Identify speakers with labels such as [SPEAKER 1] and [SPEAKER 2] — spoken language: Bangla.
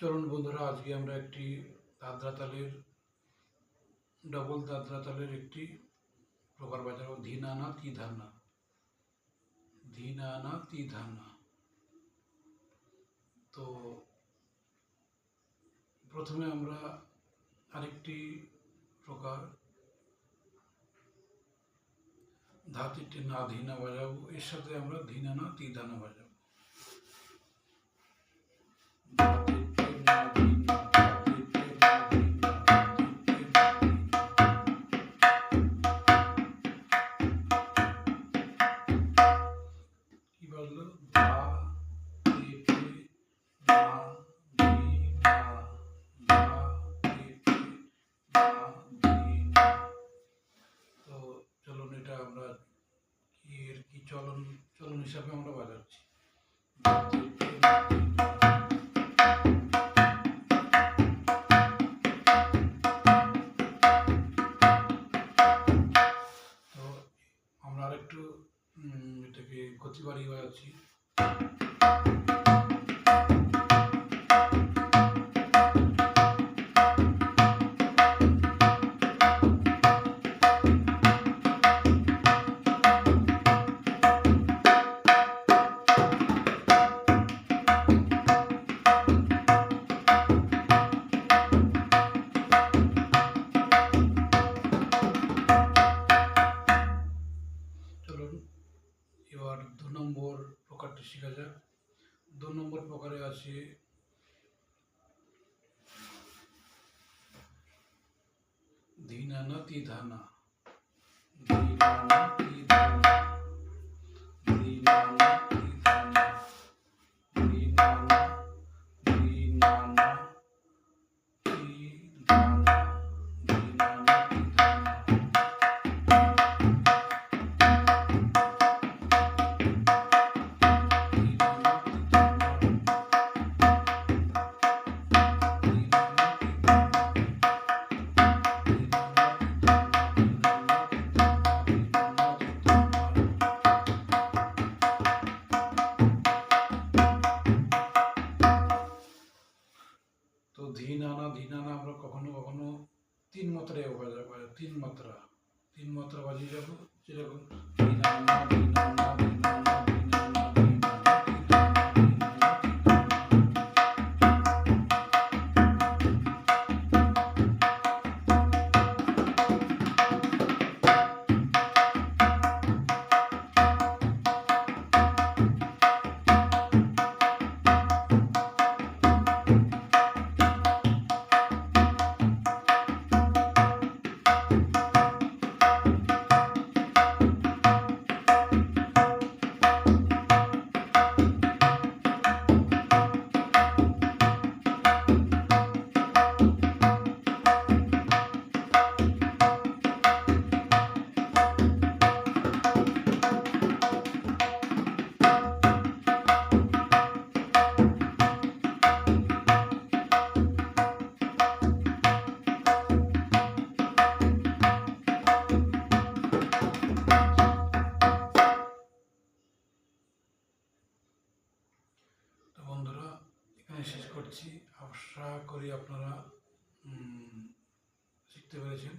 [SPEAKER 1] চলুন বন্ধুরা, আজকে আমরা একটি দাদরা তালের ডবল দাদরা তালের একটি প্রকার বাজাবো ধীনানা তি ধানা। ধীনানা তি ধানা। তো প্রথমে আমরা আরেকটি প্রকার ধাতিটি না ধীনা বাজাবো। এর সাথে আমরা ধীনানা তি ধানা বাজাবো। হিসাবে আমরা বাজাচ্ছি। তো আমরা আরেকটু এটাকে গতি বাড়িয়ে বাজাচ্ছি। প্রকারে আছে। ধীনানতি ধানা। ধীনানতি ধানা। ধীনানতি ধানা। ধিনানা ধিনানা আমরা কখনো কখনো তিন মাত্রায় তিন মাত্রা। তিন মাত্রা বাজি যেরকম ধিনানা ধিনানা ধিনানা এখানে শেষ করছি। আশা করি আপনারা শিখতে পেরেছেন।